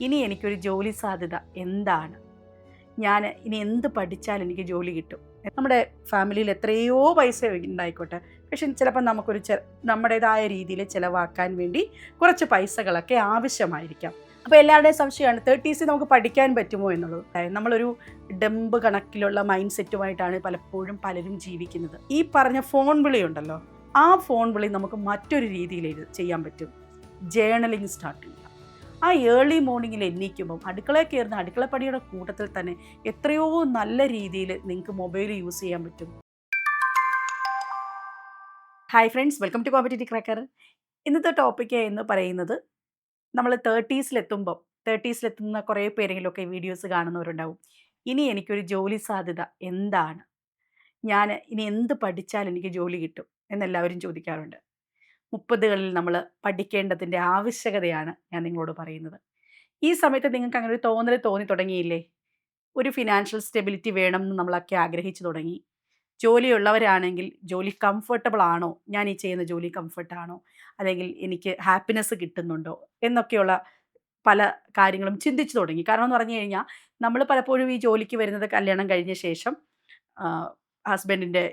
ഇനി എനിക്കൊരു ജോലി സാധ്യത എന്താണ്? ഞാൻ ഇനി എന്ത് പഠിച്ചാൽ എനിക്ക് ജോലി കിട്ടും. നമ്മുടെ ഫാമിലിയിൽ എത്രയോ പൈസ ഉണ്ടായിക്കോട്ടെ. പക്ഷെ ചിലപ്പോൾ നമുക്കൊരു ചെ നമ്മുടേതായ രീതിയിൽ ചിലവാക്കാൻ വേണ്ടി കുറച്ച് പൈസകളൊക്കെ ആവശ്യമായിരിക്കാം. അപ്പോൾ എല്ലാവരുടെയും സംശയമാണ് തേർട്ടീസിൽ നമുക്ക് പഠിക്കാൻ പറ്റുമോ എന്നുള്ളത്. നമ്മളൊരു ഡംബ് കണക്കിലുള്ള മൈൻഡ് സെറ്റുമായിട്ടാണ് പലപ്പോഴും പലരും ജീവിക്കുന്നത്. ഈ പറഞ്ഞ ഫോൺ വിളി ഉണ്ടല്ലോ ആ ഫോൺ വിളി നമുക്ക് മറ്റൊരു രീതിയിൽ ചെയ്യാൻ പറ്റും. ജേണലിംഗ് സ്റ്റാർട്ട് ആ ഏർലി മോർണിംഗിൽ എണീക്കുമ്പം അടുക്കളയിൽ കയറുന്ന അടുക്കളപ്പടിയുടെ കൂട്ടത്തിൽ തന്നെ എത്രയോ നല്ല രീതിയിൽ നിങ്ങൾക്ക് മൊബൈൽ യൂസ് ചെയ്യാൻ പറ്റും. Hi friends welcome to competitive cracker ഇന്നത്തെ ടോപ്പിക് എന്ന് പറയുന്നത് നമ്മൾ തേർട്ടീസിലെത്തുമ്പം തേർട്ടീസിലെത്തുന്ന കുറേ പേരെങ്കിലുമൊക്കെ വീഡിയോസ് കാണുന്നവരുണ്ടാവും. ഇനി എനിക്കൊരു ജോലി സാധ്യത എന്താണ്? ഞാൻ ഇനി എന്ത് പഠിച്ചാൽ എനിക്ക് ജോലി കിട്ടും? എന്നെല്ലാവരും ചോദിക്കാറുണ്ട്. മുപ്പതുകളിൽ നമ്മൾ പഠിക്കേണ്ടതിന്റെ ആവശ്യകതയാണ് ഞാൻ നിങ്ങളോട് പറയുന്നത്. ഈ സമയത്ത് നിങ്ങൾക്ക് അങ്ങനെ ഒരു തോന്നൽ തോന്നി തുടങ്ങിയില്ലേ? ഒരു ഫിനാൻഷ്യൽ സ്റ്റെബിലിറ്റി വേണം എന്ന് നമ്മളൊക്കെ ആഗ്രഹിച്ചു തുടങ്ങി. ജോലിയുള്ളവരാണെങ്കിൽ ജോലി കംഫർട്ടബിൾ ആണോ? ഞാൻ ഈ ചെയ്യുന്ന ജോലി കംഫർട്ടാണോ അല്ലെങ്കിൽ എനിക്ക് ഹാപ്പിനെസ് കിട്ടുന്നുണ്ടോ? എന്നൊക്കെയുള്ള പല കാര്യങ്ങളും ചിന്തിച്ചു തുടങ്ങി. കാരണം എന്ന് പറഞ്ഞു കഴിഞ്ഞാൽ നമ്മൾ പലപ്പോഴും ഈ ജോലിക്ക് വരുന്നത് കല്യാണം കഴിഞ്ഞ ശേഷം ഹസ്ബൻഡിന്റെ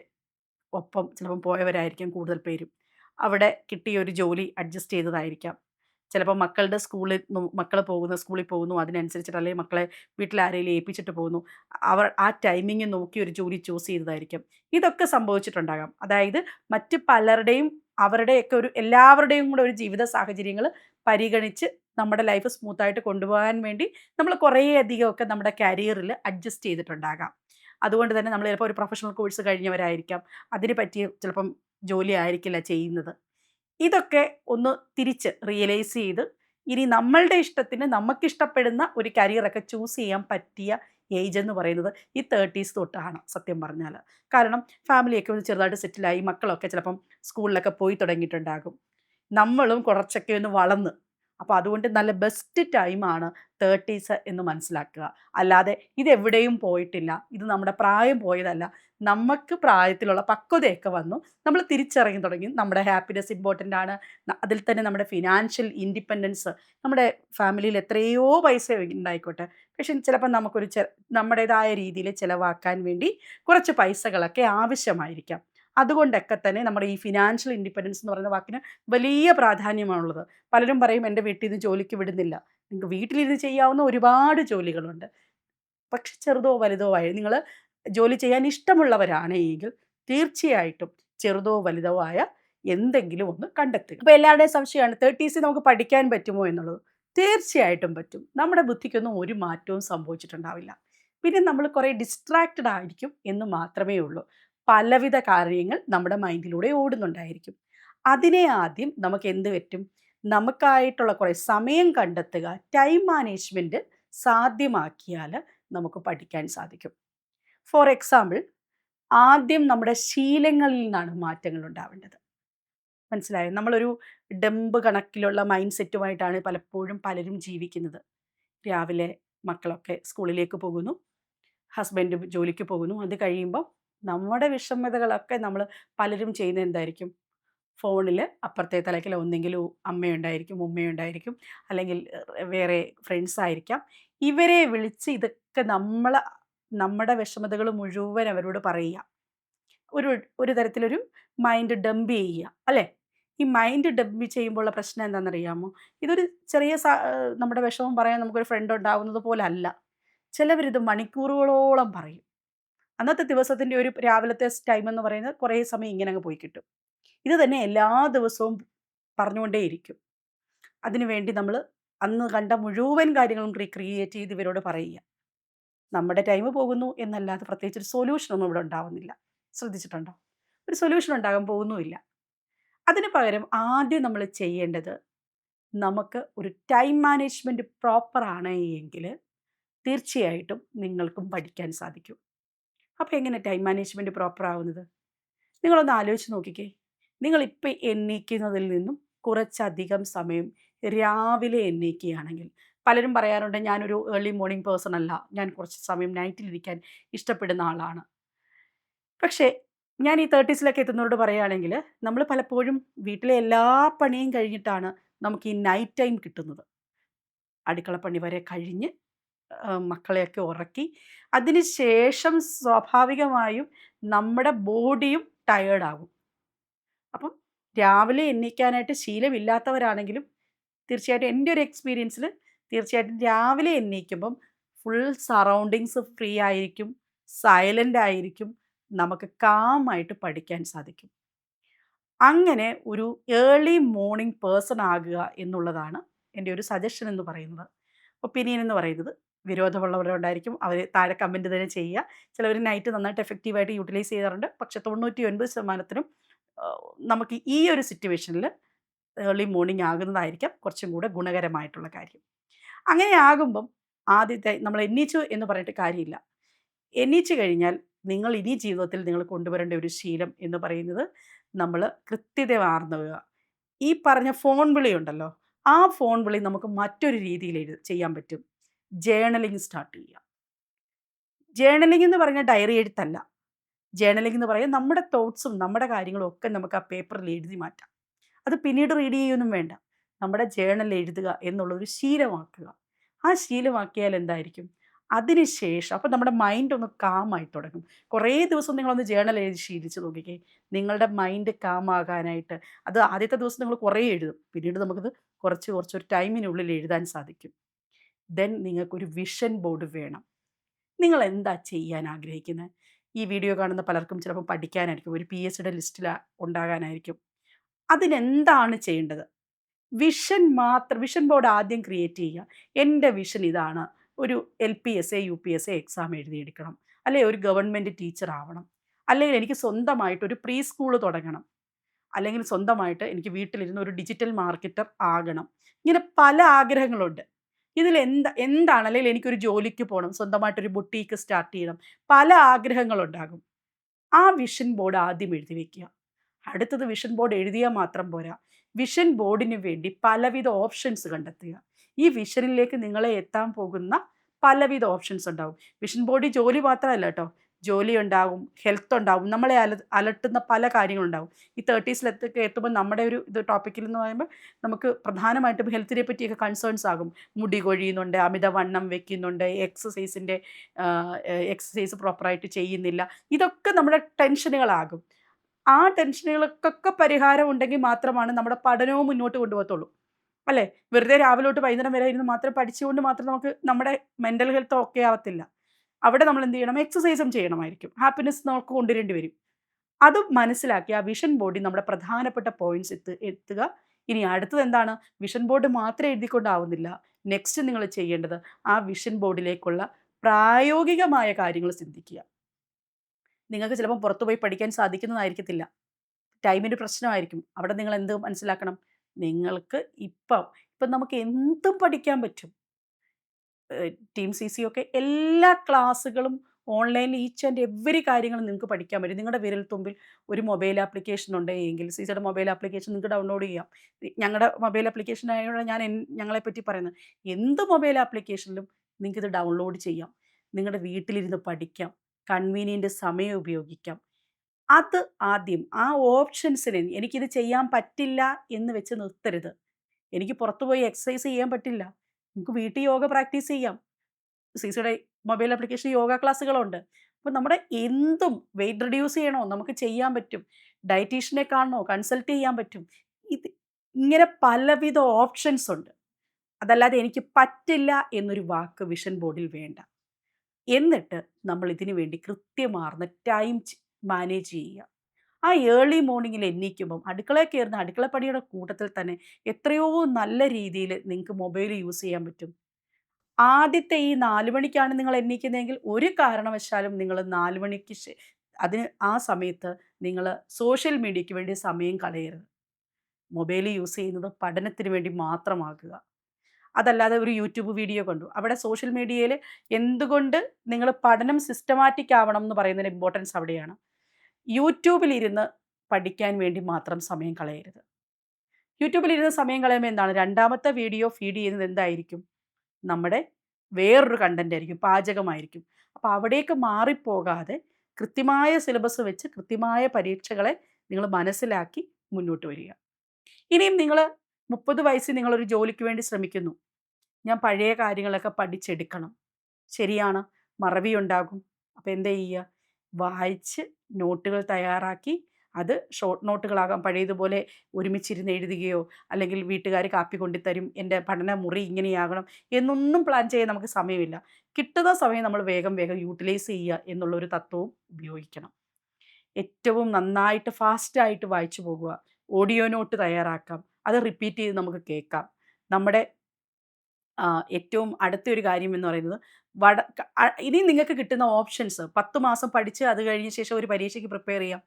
ഒപ്പം ചിലപ്പം പോയവരായിരിക്കും കൂടുതൽ പേരും. അവിടെ കിട്ടിയ ഒരു ജോലി അഡ്ജസ്റ്റ് ചെയ്തതായിരിക്കാം. ചിലപ്പോൾ മക്കളുടെ സ്കൂളിൽ മക്കൾ പോകുന്ന സ്കൂളിൽ പോകുന്നു അതിനനുസരിച്ചിട്ട് അല്ലെങ്കിൽ മക്കളെ വീട്ടിൽ ആരെങ്കിലും ഏൽപ്പിച്ചിട്ട് പോകുന്നു അവർ ആ ടൈമിങ് നോക്കി ഒരു ജോലി ചൂസ് ചെയ്തതായിരിക്കും. ഇതൊക്കെ സംഭവിച്ചിട്ടുണ്ടാകാം. അതായത് മറ്റ് പലരുടെയും അവരുടെയൊക്കെ ഒരു എല്ലാവരുടെയും കൂടെ ഒരു ജീവിത സാഹചര്യങ്ങൾ പരിഗണിച്ച് നമ്മുടെ ലൈഫ് സ്മൂത്തായിട്ട് കൊണ്ടുപോകാൻ വേണ്ടി നമ്മൾ കുറേയധികമൊക്കെ നമ്മുടെ കരിയറിൽ അഡ്ജസ്റ്റ് ചെയ്തിട്ടുണ്ടാകാം. അതുകൊണ്ട് തന്നെ നമ്മൾ ചിലപ്പോൾ ഒരു പ്രൊഫഷണൽ കോഴ്സ് കഴിഞ്ഞവരായിരിക്കാം. അതിന് പറ്റിയ ചിലപ്പം ജോലി ആയിരിക്കില്ല ചെയ്യുന്നത്. ഇതൊക്കെ ഒന്ന് തിരിച്ച് റിയലൈസ് ചെയ്ത് ഇനി നമ്മളുടെ ഇഷ്ടത്തിന് നമുക്കിഷ്ടപ്പെടുന്ന ഒരു കരിയറൊക്കെ ചൂസ് ചെയ്യാൻ പറ്റിയ ഏജ് എന്ന് പറയുന്നത് ഈ തേർട്ടീസ് തൊട്ടാണ് സത്യം പറഞ്ഞാൽ. കാരണം ഫാമിലിയൊക്കെ ഒന്ന് ചെറുതായിട്ട് സെറ്റിലായി മക്കളൊക്കെ ചിലപ്പം സ്കൂളിലൊക്കെ പോയി തുടങ്ങിയിട്ടുണ്ടാകും. നമ്മളും കുറച്ചൊക്കെ ഒന്ന് വളർന്ന് അപ്പോൾ അതുകൊണ്ട് നല്ല ബെസ്റ്റ് ടൈമാണ് തേർട്ടീസ് എന്ന് മനസ്സിലാക്കുക. അല്ലാതെ ഇതെവിടെയും പോയിട്ടില്ല. ഇത് നമ്മുടെ പ്രായം പോയതല്ല. നമുക്ക് പ്രായത്തിലുള്ള പക്വതയൊക്കെ വന്നു. നമ്മൾ തിരിച്ചറിയാൻ തുടങ്ങി. നമ്മുടെ ഹാപ്പിനെസ് ഇമ്പോർട്ടന്റ് ആണ്. അതിൽ തന്നെ നമ്മുടെ ഫിനാൻഷ്യൽ ഇൻഡിപെൻഡൻസ് നമ്മുടെ ഫാമിലിയിൽ എത്രയോ പൈസ ഉണ്ടായിക്കോട്ടെ. പക്ഷെ ചിലപ്പോൾ നമുക്കൊരു ചെ നമ്മുടേതായ രീതിയിൽ ചിലവാക്കാൻ വേണ്ടി കുറച്ച് പൈസകളൊക്കെ ആവശ്യമായിരിക്കാം. അതുകൊണ്ടൊക്കെ തന്നെ നമ്മുടെ ഈ ഫിനാൻഷ്യൽ ഇൻഡിപെൻഡൻസ് എന്ന് പറയുന്ന വാക്കിന് വലിയ പ്രാധാന്യമാണുള്ളത്. പലരും പറയും എന്റെ വീട്ടിൽ നിന്ന് ജോലിക്ക് വിടുന്നില്ല. നിങ്ങൾക്ക് വീട്ടിലിരുന്ന് ചെയ്യാവുന്ന ഒരുപാട് ജോലികളുണ്ട്. പക്ഷെ ചെറുതോ വലുതോ ആയ നിങ്ങൾ ജോലി ചെയ്യാൻ ഇഷ്ടമുള്ളവരാണെങ്കിൽ തീർച്ചയായിട്ടും ചെറുതോ വലുതോ ആയ എന്തെങ്കിലും ഒന്ന് കണ്ടെത്തുക. അപ്പോൾ എല്ലാവരുടെയും സംശയമാണ് തേർട്ടീസിൽ നമുക്ക് പഠിക്കാൻ പറ്റുമോ എന്നുള്ളത്? തീർച്ചയായിട്ടും പറ്റും. നമ്മുടെ ബുദ്ധിക്കൊന്നും ഒരു മാറ്റവും സംഭവിച്ചിട്ടുണ്ടാവില്ല. പിന്നെ നമ്മൾ കുറേ ഡിസ്ട്രാക്റ്റഡ് ആയിരിക്കും എന്ന് മാത്രമേ ഉള്ളൂ. പലവിധ കാര്യങ്ങൾ നമ്മുടെ മൈൻഡിലൂടെ ഓടുന്നുണ്ടായിരിക്കും. അതിനെ ആദ്യം നമുക്ക് എന്ത് പറ്റും? നമുക്കായിട്ടുള്ള കുറേ സമയം കണ്ടെത്തുക ടൈം മാനേജ്മെന്റ് സാധ്യമാക്കിയാൽ നമുക്ക് പഠിക്കാൻ സാധിക്കും. ഫോർ എക്സാമ്പിൾ ആദ്യം നമ്മുടെ ശീലങ്ങളിൽ നിന്നാണ് മാറ്റങ്ങൾ ഉണ്ടാവേണ്ടത്. മനസ്സിലായോ? നമ്മളൊരു ഡംബ് കണക്കിലുള്ള മൈൻഡ് സെറ്റുമായിട്ടാണ് പലപ്പോഴും പലരും ജീവിക്കുന്നത്. രാവിലെ മക്കളൊക്കെ സ്കൂളിലേക്ക് പോകുന്നു ഹസ്ബൻഡ് ജോലിക്ക് പോകുന്നു അത് കഴിയുമ്പോൾ നമ്മുടെ വിഷമതകളൊക്കെ നമ്മൾ പലരും ചെയ്യുന്നത് എന്തായിരിക്കും? ഫോണിൽ അപ്പുറത്തെ തലക്കിൽ ഒന്നെങ്കിലും അമ്മയുണ്ടായിരിക്കും ഉമ്മയുണ്ടായിരിക്കും അല്ലെങ്കിൽ വേറെ ഫ്രണ്ട്സ് ആയിരിക്കാം. ഇവരെ വിളിച്ച് ഇതൊക്കെ നമ്മൾ നമ്മുടെ വിഷമതകൾ മുഴുവൻ അവരോട് പറയുക. ഒരു ഒരു തരത്തിലൊരു മൈൻഡ് ഡംപ് ചെയ്യുക അല്ലേ? ഈ മൈൻഡ് ഡംപ് ചെയ്യുമ്പോഴുള്ള പ്രശ്നം എന്താണെന്നറിയാമോ? ഇതൊരു ചെറിയ നമ്മുടെ വിഷമം പറയാൻ നമുക്കൊരു ഫ്രണ്ട് ഉണ്ടാവുന്നത് പോലെ അല്ല ചിലവരിത് മണിക്കൂറുകളോളം പറയും. അന്നത്തെ ദിവസത്തിന്റെ ഒരു രാവിലത്തെ ടൈം എന്ന് പറയുന്നത് കുറേ സമയം ഇങ്ങനെ അങ്ങ് പോയി കിട്ടും. ഇത് തന്നെ എല്ലാ ദിവസവും പറഞ്ഞുകൊണ്ടേയിരിക്കും. അതിനുവേണ്ടി നമ്മൾ അന്ന് കണ്ട മുഴുവൻ കാര്യങ്ങളും റീക്രിയേറ്റ് ചെയ്ത് ഇവരോട് പറയുക. നമ്മുടെ ടൈം പോകുന്നു എന്നല്ലാതെ പ്രത്യേകിച്ച് ഒരു സൊല്യൂഷനൊന്നും ഇവിടെ ഉണ്ടാവുന്നില്ല. ശ്രദ്ധിച്ചിട്ടുണ്ടോ? ഒരു സൊല്യൂഷൻ ഉണ്ടാകാൻ പോകുന്നുമില്ല. അതിന് പകരം ആദ്യം നമ്മൾ ചെയ്യേണ്ടത് നമുക്ക് ഒരു ടൈം മാനേജ്മെന്റ് പ്രോപ്പറാണ് എങ്കിൽ തീർച്ചയായിട്ടും നിങ്ങൾക്കും പഠിക്കാൻ സാധിക്കും. അപ്പോൾ എങ്ങനെ ടൈം മാനേജ്മെന്റ് പ്രോപ്പർ ആവുന്നത്? നിങ്ങളൊന്ന് ആലോചിച്ച് നോക്കിക്കേ. നിങ്ങളിപ്പോൾ എണ്ണീക്കുന്നതിൽ നിന്നും കുറച്ചധികം സമയം രാവിലെ എണ്ണീക്കുകയാണെങ്കിൽ പലരും പറയാറുണ്ട് ഞാനൊരു ഏർലി മോർണിംഗ് പേഴ്സൺ അല്ല ഞാൻ കുറച്ച് സമയം നൈറ്റിലിരിക്കാൻ ഇഷ്ടപ്പെടുന്ന ആളാണ്. പക്ഷേ ഞാൻ ഈ തേർട്ടീസിലൊക്കെ എത്തുന്നവരോട് പറയുകയാണെങ്കിൽ നമ്മൾ പലപ്പോഴും വീട്ടിലെ എല്ലാ പണിയും കഴിഞ്ഞിട്ടാണ് നമുക്ക് ഈ നൈറ്റ് ടൈം കിട്ടുന്നത്. അടുക്കളപ്പണി വരെ കഴിഞ്ഞ് മക്കളെയൊക്കെ ഉറക്കി. അതിന് ശേഷം സ്വാഭാവികമായും നമ്മുടെ ബോഡിയും ടയേർഡാകും അപ്പം രാവിലെ എണീക്കാനായിട്ട് ശീലമില്ലാത്തവരാണെങ്കിലും തീർച്ചയായിട്ടും എന്റെ ഒരു എക്സ്പീരിയൻസിൽ തീർച്ചയായിട്ടും രാവിലെ എണ്ണീക്കുമ്പം ഫുൾ സറൗണ്ടിങ്സ് ഫ്രീ ആയിരിക്കും സൈലന്റ് ആയിരിക്കും നമുക്ക് കാമായിട്ട് പഠിക്കാൻ സാധിക്കും. അങ്ങനെ ഒരു ഏർലി മോർണിംഗ് പേഴ്സൺ ആകുക എന്നുള്ളതാണ് എന്റെ ഒരു സജഷൻ എന്ന് പറയുന്നത്. ഒപ്പീനിയൻ എന്ന് പറയുന്നത്. വിരോധമുള്ളവരുണ്ടായിരിക്കും. അവർ താഴെ കമന്റ് തന്നെ ചെയ്യുക. ചിലവർ നൈറ്റ് നന്നായിട്ട് എഫക്റ്റീവായിട്ട് യൂട്ടിലൈസ് ചെയ്യാറുണ്ട്. പക്ഷേ തൊണ്ണൂറ്റി ഒൻപത് ശതമാനത്തിനും നമുക്ക് ഈ ഒരു സിറ്റുവേഷനിൽ ഏർലി മോർണിംഗ് ആകുന്നതായിരിക്കാം കുറച്ചും കൂടെ ഗുണകരമായിട്ടുള്ള കാര്യം. അങ്ങനെ ആകുമ്പം ആദ്യത്തെ നമ്മൾ എണ്ണീച്ചു എന്ന് പറഞ്ഞിട്ട് കാര്യമില്ല. എണ്ണീച്ചു കഴിഞ്ഞാൽ നിങ്ങൾ ഇനി ജീവിതത്തിൽ നിങ്ങൾ കൊണ്ടുവരേണ്ട ഒരു ശീലം എന്ന് പറയുന്നത് നമ്മൾ കൃത്യത കൃത്യതയാർന്നുക ഈ പറഞ്ഞ ഫോൺ വിളിയുണ്ടല്ലോ ആ ഫോൺ വിളി നമുക്ക് മറ്റൊരു രീതിയിൽ ചെയ്യാൻ പറ്റും. ജേണലിംഗ് സ്റ്റാർട്ട് ചെയ്യുക ജേണലിംഗ് എന്ന് പറഞ്ഞാൽ ഡയറി എഴുത്തല്ല. ജേണലിംഗ് എന്ന് പറയുന്നത് നമ്മുടെ തോട്ട്സും നമ്മുടെ കാര്യങ്ങളും ഒക്കെ നമുക്ക് ആ പേപ്പറിൽ എഴുതി മാറ്റാം. അത് പിന്നീട് റീഡ് ചെയ്യൊന്നും വേണ്ട. നമ്മുടെ ജേണൽ എഴുതുക എന്നുള്ളൊരു ശീലമാക്കുക. ആ ശീലമാക്കിയാൽ എന്തായിരിക്കും? അതിനുശേഷം അപ്പോൾ നമ്മുടെ മൈൻഡ് ഒന്ന് കാമായി തുടങ്ങും. കുറേ ദിവസം നിങ്ങളൊന്ന് ജേണൽ എഴുതി ശീലിച്ച് നോക്കിക്കേ. നിങ്ങളുടെ മൈൻഡ് കാമാകാനായിട്ട് അത് ആദ്യത്തെ ദിവസം നിങ്ങൾ കുറേ എഴുതും. പിന്നീട് നമുക്കത് കുറച്ച് കുറച്ചൊരു ടൈമിനുള്ളിൽ എഴുതാൻ സാധിക്കും. ദെൻ നിങ്ങൾക്കൊരു വിഷൻ ബോർഡ് വേണം. നിങ്ങൾ എന്താ ചെയ്യാൻ ആഗ്രഹിക്കുന്നത് ഈ വീഡിയോ കാണുന്ന പലർക്കും ചിലപ്പോൾ പഠിക്കാനായിരിക്കും ഒരു പി എച്ച് ഡിയുടെ ലിസ്റ്റിൽ ഉണ്ടാകാനായിരിക്കും. അതിനെന്താണ് ചെയ്യേണ്ടത്? വിഷൻ മാത്രം വിഷൻ ബോർഡ് ആദ്യം ക്രിയേറ്റ് ചെയ്യുക. എന്റെ വിഷൻ ഇതാണ് ഒരു L P S A U P S A exam എഴുതിയെടുക്കണം. അല്ലെ ഒരു ഗവൺമെന്റ് ടീച്ചർ ആവണം. അല്ലെങ്കിൽ എനിക്ക് സ്വന്തമായിട്ട് ഒരു പ്രീ സ്കൂൾ തുടങ്ങണം. അല്ലെങ്കിൽ സ്വന്തമായിട്ട് എനിക്ക് വീട്ടിലിരുന്ന് ഒരു ഡിജിറ്റൽ മാർക്കറ്റർ ആകണം. ഇങ്ങനെ പല ആഗ്രഹങ്ങളുണ്ട്. ഇതിൽ എന്താ എന്താണ് അല്ലെങ്കിൽ എനിക്കൊരു ജോലിക്ക് പോകണം സ്വന്തമായിട്ടൊരു ബുട്ടീക്ക് സ്റ്റാർട്ട് ചെയ്യണം പല ആഗ്രഹങ്ങളുണ്ടാകും. ആ വിഷൻ ബോർഡ് ആദ്യം എഴുതി വെക്കുക. അടുത്തത് വിഷൻ ബോർഡ് എഴുതിയാൽ മാത്രം പോരാ. വിഷൻ ബോർഡിന് വേണ്ടി പലവിധ ഓപ്ഷൻസ് കണ്ടെത്തുക. ഈ വിഷനിലേക്ക് നിങ്ങളെ എത്താൻ പോകുന്ന പലവിധ ഓപ്ഷൻസ് ഉണ്ടാവും. വിഷൻ ബോർഡിൽ ജോലി മാത്രമല്ല കേട്ടോ. ജോലി ഉണ്ടാകും ഹെൽത്ത് ഉണ്ടാകും നമ്മളെ അല അലട്ടുന്ന പല കാര്യങ്ങളുണ്ടാവും. ഈ തേർട്ടീസിലെത്തൊക്കെ എത്തുമ്പോൾ നമ്മുടെ ഒരു ഇത് ടോപ്പിക്കിൽ എന്ന് പറയുമ്പോൾ നമുക്ക് പ്രധാനമായിട്ടും ഹെൽത്തിനെ പറ്റിയൊക്കെ കൺസേൺസ് ആകും. മുടി കൊഴിയുന്നുണ്ട് അമിതവണ്ണം വെക്കുന്നുണ്ട് എക്സസൈസിന്റെ എക്സസൈസ് പ്രോപ്പറായിട്ട് ചെയ്യുന്നില്ല. ഇതൊക്കെ നമ്മുടെ ടെൻഷനുകളാകും ആ ടെൻഷനുകൾക്കൊക്കെ പരിഹാരം ഉണ്ടെങ്കിൽ മാത്രമാണ് നമ്മുടെ പഠനവും മുന്നോട്ട് കൊണ്ടുപോകത്തുള്ളൂ. അല്ലേ? വെറുതെ രാവിലെ തൊട്ട് വൈകുന്നേരം വരെ ഇരുന്ന് മാത്രം പഠിച്ചുകൊണ്ട് മാത്രം നമുക്ക് നമ്മുടെ മെന്റൽ ഹെൽത്ത് ഓക്കെ ആവത്തില്ല. അവിടെ നമ്മൾ എന്ത് ചെയ്യണം? എക്സസൈസും ചെയ്യണമായിരിക്കും. ഹാപ്പിനെസ് നമുക്ക് കൊണ്ടുവരേണ്ടി വരും. അത് മനസ്സിലാക്കി ആ വിഷൻ ബോർഡിൽ നമ്മുടെ പ്രധാനപ്പെട്ട പോയിന്റ്സ് എത്ത് എത്തുക. ഇനി അടുത്തത് എന്താണ്? വിഷൻ ബോർഡ് മാത്രം എഴുതിക്കൊണ്ടാവുന്നില്ല. നെക്സ്റ്റ് നിങ്ങൾ ചെയ്യേണ്ടത് ആ വിഷൻ ബോർഡിലേക്കുള്ള പ്രായോഗികമായ കാര്യങ്ങൾ ചിന്തിക്കുക. നിങ്ങൾക്ക് ചിലപ്പോൾ പുറത്തുപോയി പഠിക്കാൻ സാധിക്കുന്നതായിരിക്കത്തില്ല. ടൈമിന്റെ പ്രശ്നമായിരിക്കും. അവിടെ നിങ്ങൾ എന്ത് മനസ്സിലാക്കണം? നിങ്ങൾക്ക് ഇപ്പം ഇപ്പം നമുക്ക് എന്തും പഠിക്കാൻ പറ്റും. ടീം സി സി ഒക്കെ എല്ലാ ക്ലാസ്സുകളും ഓൺലൈനിൽ ഈച്ച് ആൻഡ് എവറി കാര്യങ്ങളും നിങ്ങൾക്ക് പഠിക്കാൻ പറ്റും. നിങ്ങളുടെ വിരൽ തുമ്പിൽ ഒരു മൊബൈൽ ആപ്ലിക്കേഷൻ ഉണ്ടെങ്കിൽ സി സിയുടെ മൊബൈൽ ആപ്ലിക്കേഷൻ നിങ്ങൾക്ക് ഡൗൺലോഡ് ചെയ്യാം. ഞങ്ങളുടെ മൊബൈൽ ആപ്ലിക്കേഷൻ ആയതുകൊണ്ട് ഞാൻ ഞങ്ങളെ പറ്റി പറയുന്നത്. എന്ത് മൊബൈൽ ആപ്ലിക്കേഷനിലും നിങ്ങൾക്കിത് ഡൗൺലോഡ് ചെയ്യാം. നിങ്ങളുടെ വീട്ടിലിരുന്ന് പഠിക്കാം. കൺവീനിയന്റ് സമയം ഉപയോഗിക്കാം. അത് ആദ്യം ആ ഓപ്ഷൻസിന് എനിക്കിത് ചെയ്യാൻ പറ്റില്ല എന്ന് വെച്ച് നിർത്തരുത്. എനിക്ക് പുറത്തുപോയി എക്സസൈസ് ചെയ്യാൻ പറ്റില്ല. നമുക്ക് വീട്ടിൽ യോഗ പ്രാക്ടീസ് ചെയ്യാം. സി സിയുടെ മൊബൈൽ ആപ്ലിക്കേഷൻ യോഗ ക്ലാസ്സുകളുണ്ട്. അപ്പോൾ നമ്മുടെ എന്തും വെയിറ്റ് റിഡ്യൂസ് ചെയ്യണോ നമുക്ക് ചെയ്യാൻ പറ്റും. ഡയറ്റീഷ്യനെ കാണണോ കൺസൾട്ട് ചെയ്യാൻ പറ്റും. ഇത് ഇങ്ങനെ പലവിധ ഓപ്ഷൻസ് ഉണ്ട്. അതല്ലാതെ എനിക്ക് പറ്റില്ല എന്നൊരു വാക്ക് വിഷൻ ബോർഡിൽ വേണ്ട. എന്നിട്ട് നമ്മൾ ഇതിനു വേണ്ടി കൃത്യമാർന്ന ടൈം മാനേജ് ചെയ്യുക. ആ ഏർലി മോർണിംഗിൽ എണീക്കുമ്പം അടുക്കളയിൽ കയറുന്ന അടുക്കളപ്പണിയുടെ കൂട്ടത്തിൽ തന്നെ എത്രയോ നല്ല രീതിയിൽ നിങ്ങൾക്ക് മൊബൈൽ യൂസ് ചെയ്യാൻ പറ്റും. ആദ്യത്തെ ഈ നാല് മണിക്കാണ് നിങ്ങൾ എണീക്കുന്നതെങ്കിൽ ഒരു കാരണവശാലും നിങ്ങൾ നാല് മണിക്ക് അതിന് ആ സമയത്ത് നിങ്ങൾ സോഷ്യൽ മീഡിയയ്ക്ക് വേണ്ടി സമയം കളയരുത്. മൊബൈൽ യൂസ് ചെയ്യുന്നത് പഠനത്തിന് വേണ്ടി മാത്രമാക്കുക. അതല്ലാതെ ഒരു യൂട്യൂബ് വീഡിയോ കണ്ടു. അവിടെ സോഷ്യൽ മീഡിയയിൽ എന്തുകൊണ്ട് നിങ്ങൾ പഠനം സിസ്റ്റമാറ്റിക് ആവണം എന്ന് പറയുന്നതിന് ഇമ്പോർട്ടൻസ് അവിടെയാണ്. യൂട്യൂബിലിരുന്ന് പഠിക്കാൻ വേണ്ടി മാത്രം സമയം കളയരുത്. യൂട്യൂബിലിരുന്ന് സമയം കളയുമ്പോൾ എന്താണ്? രണ്ടാമത്തെ വീഡിയോ ഫീഡ് ചെയ്യുന്നത് എന്തായിരിക്കും? നമ്മുടെ വേറൊരു കണ്ടന്റ് ആയിരിക്കും പാചകമായിരിക്കും. അപ്പോൾ അവിടേക്ക് മാറിപ്പോകാതെ കൃത്യമായ സിലബസ് വെച്ച് കൃത്യമായ പരീക്ഷകളെ നിങ്ങൾ മനസ്സിലാക്കി മുന്നോട്ട് വരിക. ഇനിയും നിങ്ങൾ മുപ്പത് വയസ്സിൽ നിങ്ങളൊരു ജോലിക്ക് വേണ്ടി ശ്രമിക്കുന്നു. ഞാൻ പഴയ കാര്യങ്ങളൊക്കെ പഠിച്ചെടുക്കണം. ശരിയാണ് മറവി ഉണ്ടാകും അപ്പോൾ എന്താ ചെയ്യുക? വായിച്ച് നോട്ടുകൾ തയ്യാറാക്കി അത് ഷോർട്ട് നോട്ടുകളാകാം. പഴയതുപോലെ ഒരുമിച്ചിരുന്ന് എഴുതുകയോ അല്ലെങ്കിൽ വീട്ടുകാർ കാപ്പി കൊണ്ടുതരും എന്റെ പഠന മുറി ഇങ്ങനെയാകണം എന്നൊന്നും പ്ലാൻ ചെയ്യാൻ നമുക്ക് സമയമില്ല. കിട്ടുന്ന സമയം നമ്മൾ വേഗം വേഗം യൂട്ടിലൈസ് ചെയ്യുക എന്നുള്ളൊരു തത്വവും ഉപയോഗിക്കണം. ഏറ്റവും നന്നായിട്ട് ഫാസ്റ്റായിട്ട് വായിച്ചു പോകുക ഓഡിയോ നോട്ട് തയ്യാറാക്കാം അത് റിപ്പീറ്റ് ചെയ്ത് നമുക്ക് കേൾക്കാം. നമ്മുടെ ഏറ്റവും അടുത്തൊരു കാര്യം എന്ന് പറയുന്നത് വട ഇനി നിങ്ങൾക്ക് കിട്ടുന്ന ഓപ്ഷൻസ് പത്ത് മാസം പഠിച്ച് അത് കഴിഞ്ഞ ശേഷം ഒരു പരീക്ഷയ്ക്ക് പ്രിപ്പയർ ചെയ്യാം.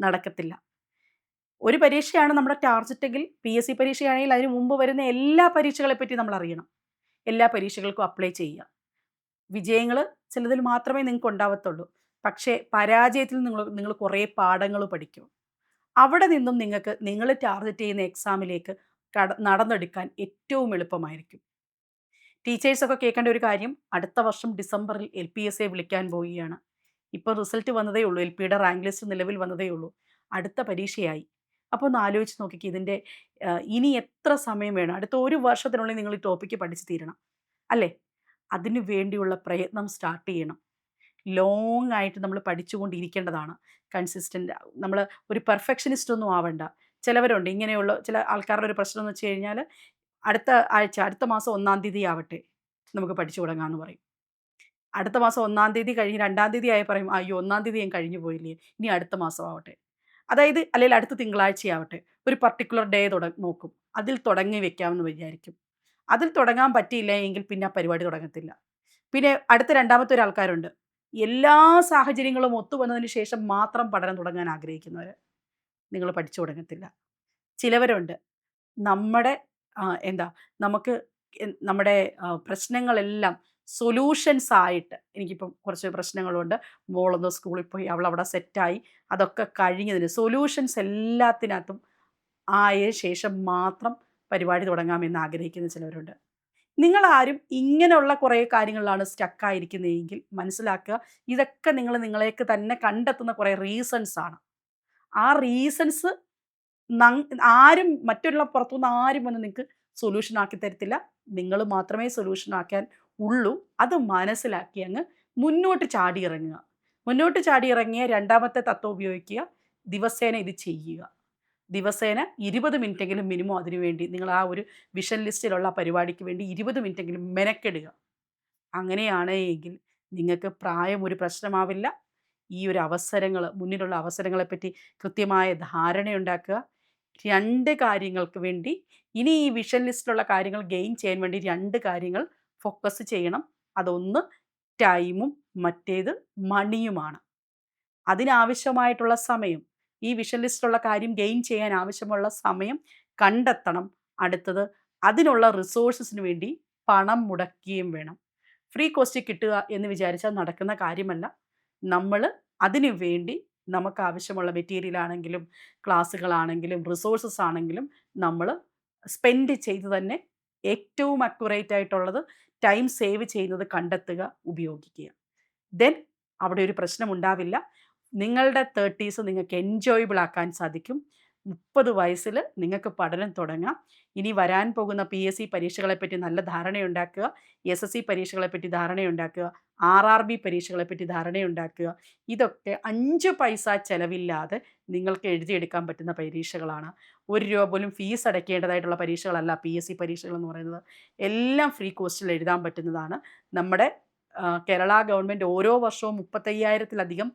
നടക്കത്തില്ല. ഒരു പരീക്ഷയാണ് നമ്മുടെ ടാർജറ്റെങ്കിൽ പി എസ് സി പരീക്ഷയാണെങ്കിൽ അതിന് മുമ്പ് വരുന്ന എല്ലാ പരീക്ഷകളെ പറ്റി നമ്മൾ അറിയണം. എല്ലാ പരീക്ഷകൾക്കും അപ്ലൈ ചെയ്യുക വിജയങ്ങൾ ചിലതിൽ മാത്രമേ നിങ്ങൾക്ക് ഉണ്ടാവത്തുള്ളൂ. പക്ഷേ പരാജയത്തിൽ നിങ്ങൾ നിങ്ങൾ കുറേ പാഠങ്ങൾ പഠിക്കും. അവിടെ നിന്നും നിങ്ങൾക്ക് നിങ്ങൾ ടാർഗറ്റ് ചെയ്യുന്ന എക്സാമിലേക്ക് കട നടന്നെടുക്കാൻ ഏറ്റവും എളുപ്പമായിരിക്കും. ടീച്ചേഴ്സൊക്കെ കേൾക്കേണ്ട ഒരു കാര്യം അടുത്ത വർഷം ഡിസംബറിൽ എൽ പി എസ് എ വിളിക്കാൻ പോവുകയാണ്. ഇപ്പോൾ റിസൾട്ട് വന്നതേ ഉള്ളൂ. എൽ പിയുടെ റാങ്ക് ലിസ്റ്റ് നിലവിൽ വന്നതേ ഉള്ളൂ. അടുത്ത പരീക്ഷയായി. അപ്പോൾ ഒന്ന് ആലോചിച്ച് നോക്കിക്ക് ഇതിന്റെ ഇനി എത്ര സമയം വേണം? അടുത്ത ഒരു വർഷത്തിനുള്ളിൽ നിങ്ങൾ ഈ ടോപ്പിക്ക് പഠിച്ചു തീരണം. അല്ലേ? അതിനു വേണ്ടിയുള്ള പ്രയത്നം സ്റ്റാർട്ട് ചെയ്യണം. ലോങ് ആയിട്ട് നമ്മൾ പഠിച്ചുകൊണ്ടിരിക്കേണ്ടതാണ്. കൺസിസ്റ്റന്റ് നമ്മൾ ഒരു പെർഫെക്ഷനിസ്റ്റ് ഒന്നും ആവണ്ട. ചിലവരുണ്ട് ഇങ്ങനെയുള്ള ചില ആൾക്കാരുടെ ഒരു പ്രശ്നം എന്ന് വെച്ച് കഴിഞ്ഞാൽ അടുത്ത ആഴ്ച അടുത്ത മാസം ഒന്നാം തീയതി ആവട്ടെ നമുക്ക് പഠിച്ചു തുടങ്ങാമെന്ന് പറയും. അടുത്ത മാസം ഒന്നാം തീയതി കഴിഞ്ഞ് രണ്ടാം തീയതി ആയി പറയും അയ്യോ ഒന്നാം തീയതി ഞാൻ കഴിഞ്ഞു പോയില്ലേ ഇനി അടുത്ത മാസം ആവട്ടെ. അതായത് അല്ലെങ്കിൽ അടുത്ത തിങ്കളാഴ്ച ആവട്ടെ ഒരു പർട്ടിക്കുലർ ഡേ തുട നോക്കും. അതിൽ തുടങ്ങി വെക്കാമെന്ന് വിചാരിക്കും. അതിൽ തുടങ്ങാൻ പറ്റിയില്ല എങ്കിൽ പിന്നെ ആ പരിപാടി തുടങ്ങത്തില്ല. പിന്നെ അടുത്ത രണ്ടാമത്തെ ഒരു ആൾക്കാരുണ്ട്. എല്ലാ സാഹചര്യങ്ങളും ഒത്തു വന്നതിന് ശേഷം മാത്രം പഠനം തുടങ്ങാൻ ആഗ്രഹിക്കുന്നവർ നിങ്ങൾ പഠിച്ചു തുടങ്ങത്തില്ല. ചിലവരുണ്ട്. നമ്മുടെ എന്താ നമുക്ക് നമ്മുടെ പ്രശ്നങ്ങളെല്ലാം സൊല്യൂഷൻസ് ആയിട്ട് എനിക്കിപ്പം കുറച്ച് പ്രശ്നങ്ങളുണ്ട്. മോളൊന്ന് സ്കൂളിൽ പോയി അവൾ അവിടെ സെറ്റായി. അതൊക്കെ കഴിഞ്ഞതിന് സൊല്യൂഷൻസ് എല്ലാത്തിനകത്തും ആയ ശേഷം മാത്രം പരിപാടി തുടങ്ങാമെന്ന് ആഗ്രഹിക്കുന്ന ചിലവരുണ്ട്. നിങ്ങളാരും ഇങ്ങനെയുള്ള കുറേ കാര്യങ്ങളിലാണ് സ്റ്റക്കായിരിക്കുന്നതെങ്കിൽ മനസ്സിലാക്കുക ഇതൊക്കെ നിങ്ങൾ നിങ്ങളേക്ക് തന്നെ കണ്ടെത്തുന്ന കുറേ റീസൺസ് ആണ് ആ റീസൺസ് ആരും മറ്റുള്ള പുറത്തുനിന്ന് ആരും വന്ന് നിങ്ങൾക്ക് സൊല്യൂഷൻ ആക്കി തരത്തില്ല. നിങ്ങൾ മാത്രമേ സൊല്യൂഷൻ ആക്കാൻ ഉള്ളൂ. അത് മനസ്സിലാക്കി അങ്ങ് മുന്നോട്ട് ചാടി ഇറങ്ങുക മുന്നോട്ട് ചാടി ഇറങ്ങിയ രണ്ടാമത്തെ തത്വം ഉപയോഗിക്കുക. ദിവസേന ഇത് ചെയ്യുക. ദിവസേന ഇരുപത് മിനിറ്റെങ്കിലും മിനിമം അതിനു വേണ്ടി നിങ്ങൾ ആ ഒരു വിഷൻ ലിസ്റ്റിലുള്ള പരിപാടിക്ക് വേണ്ടി ഇരുപത് മിനിറ്റെങ്കിലും മെനക്കെടുക. അങ്ങനെയാണെങ്കിൽ നിങ്ങൾക്ക് പ്രായം ഒരു പ്രശ്നമാവില്ല. ഈ ഒരു അവസരങ്ങൾ മുന്നിലുള്ള അവസരങ്ങളെപ്പറ്റി കൃത്യമായ ധാരണയുണ്ടാക്കുക. രണ്ട് കാര്യങ്ങൾക്ക് വേണ്ടി ഇനി ഈ വിഷൻ ലിസ്റ്റിലുള്ള കാര്യങ്ങൾ ഗെയിൻ ചെയ്യാൻ വേണ്ടി രണ്ട് കാര്യങ്ങൾ ഫോക്കസ് ചെയ്യണം. അതൊന്ന് ടൈമും മറ്റേത് മണിയുമാണ് അതിനാവശ്യമായിട്ടുള്ള സമയം ഈ വിഷൻ ലിസ്റ്റിലുള്ള കാര്യം ഗെയിൻ ചെയ്യാൻ ആവശ്യമുള്ള സമയം കണ്ടെത്തണം. അടുത്തത് അതിനുള്ള റിസോഴ്സസിന് വേണ്ടി പണം മുടക്കുകയും വേണം. ഫ്രീ കോസ്റ്റ് കിട്ടുക എന്ന് വിചാരിച്ചാൽ നടക്കുന്ന കാര്യമല്ല. നമ്മൾ അതിനു വേണ്ടി നമുക്ക് ആവശ്യമുള്ള മെറ്റീരിയൽ ആണെങ്കിലും ക്ലാസ്സുകളാണെങ്കിലും റിസോഴ്സസ് ആണെങ്കിലും നമ്മൾ സ്പെൻഡ് ചെയ്ത് തന്നെ ഏറ്റവും അക്യുറേറ്റ് ആയിട്ടുള്ളത് ടൈം സേവ് ചെയ്യുന്നത് കണ്ടെത്തുക ഉപയോഗിക്കുക. ദെൻ അവിടെ ഒരു പ്രശ്നം ഉണ്ടാവില്ല നിങ്ങളുടെ തേർട്ടീസ് നിങ്ങൾക്ക് എൻജോയബിൾ ആക്കാൻ സാധിക്കും. മുപ്പത് വയസ്സിൽ നിങ്ങൾക്ക് പഠനം തുടങ്ങാം. ഇനി വരാൻ പോകുന്ന പി എസ് സി പരീക്ഷകളെപ്പറ്റി നല്ല ധാരണയുണ്ടാക്കുക. എസ് എസ് സി പരീക്ഷകളെപ്പറ്റി ധാരണയുണ്ടാക്കുക. ആർ ആർ ബി പരീക്ഷകളെപ്പറ്റി ധാരണയുണ്ടാക്കുക. ഇതൊക്കെ അഞ്ച് പൈസ ചിലവില്ലാതെ നിങ്ങൾക്ക് എഴുതിയെടുക്കാൻ പറ്റുന്ന പരീക്ഷകളാണ്. ഒരു രൂപ പോലും ഫീസ് അടയ്ക്കേണ്ടതായിട്ടുള്ള പരീക്ഷകളല്ല പി എസ് സി പരീക്ഷകൾ എന്ന് പറയുന്നത്. എല്ലാം ഫ്രീ കോസ്റ്റിൽ എഴുതാൻ പറ്റുന്നതാണ്. നമ്മുടെ കേരള ഗവൺമെന്റ് ഓരോ വർഷവും മുപ്പത്തയ്യായിരത്തിലധികം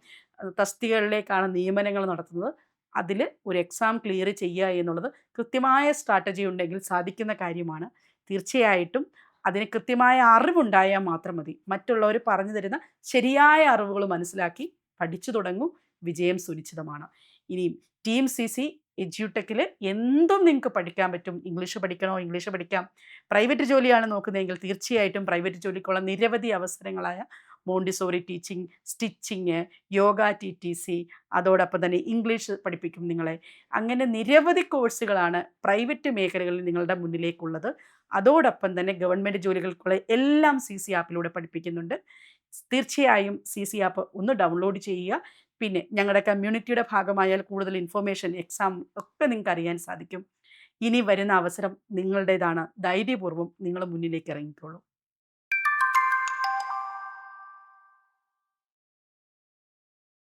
തസ്തികകളിലേക്കാണ് നിയമനങ്ങൾ നടത്തുന്നത്. അതിൽ ഒരു എക്സാം ക്ലിയർ ചെയ്യുക എന്നുള്ളത് കൃത്യമായ സ്ട്രാറ്റജി ഉണ്ടെങ്കിൽ സാധിക്കുന്ന കാര്യമാണ്. തീർച്ചയായിട്ടും അതിന് കൃത്യമായ അറിവുണ്ടായാൽ മാത്രം മതി. മറ്റുള്ളവർ പറഞ്ഞു തരുന്ന ശരിയായ അറിവുകൾ മനസ്സിലാക്കി പഠിച്ചു തുടങ്ങും. വിജയം സുനിശ്ചിതമാണ്. ഇനിയും ടീം സി സി എജ്യൂടെക്കിൽ എന്തും നിങ്ങൾക്ക് പഠിക്കാൻ പറ്റും. ഇംഗ്ലീഷ് പഠിക്കണോ? ഇംഗ്ലീഷ് പഠിക്കാം. പ്രൈവറ്റ് ജോലിയാണ് നോക്കുന്നതെങ്കിൽ തീർച്ചയായിട്ടും പ്രൈവറ്റ് ജോലിക്കുള്ള നിരവധി അവസരങ്ങളായ Montessori teaching stitching yoga T T C അതോടൊപ്പം തന്നെ ഇംഗ്ലീഷ് പഠിപ്പിക്കും നിങ്ങളെ. അങ്ങനെ നിരവധി കോഴ്സുകളാണ് പ്രൈവറ്റ് മേഖലകളിൽ നിങ്ങളുടെ മുന്നിലേക്കുള്ളത്. അതോടൊപ്പം തന്നെ ഗവൺമെന്റ് ജോലികൾക്കുള്ള എല്ലാം സി സി ആപ്പിലൂടെ പഠിപ്പിക്കുന്നുണ്ട്. തീർച്ചയായും സി സി ആപ്പ് ഒന്ന് ഡൗൺലോഡ് ചെയ്യുക. പിന്നെ ഞങ്ങളുടെ കമ്മ്യൂണിറ്റിയുടെ ഭാഗമായാൽ കൂടുതൽ ഇൻഫർമേഷൻ എക്സാം ഒക്കെ നിങ്ങൾക്ക് അറിയാൻ സാധിക്കും. ഇനി വരുന്ന അവസരം നിങ്ങളുടേതാണ്. ധൈര്യപൂർവം നിങ്ങൾ മുന്നിലേക്ക് ഇറങ്ങിക്കോളൂ.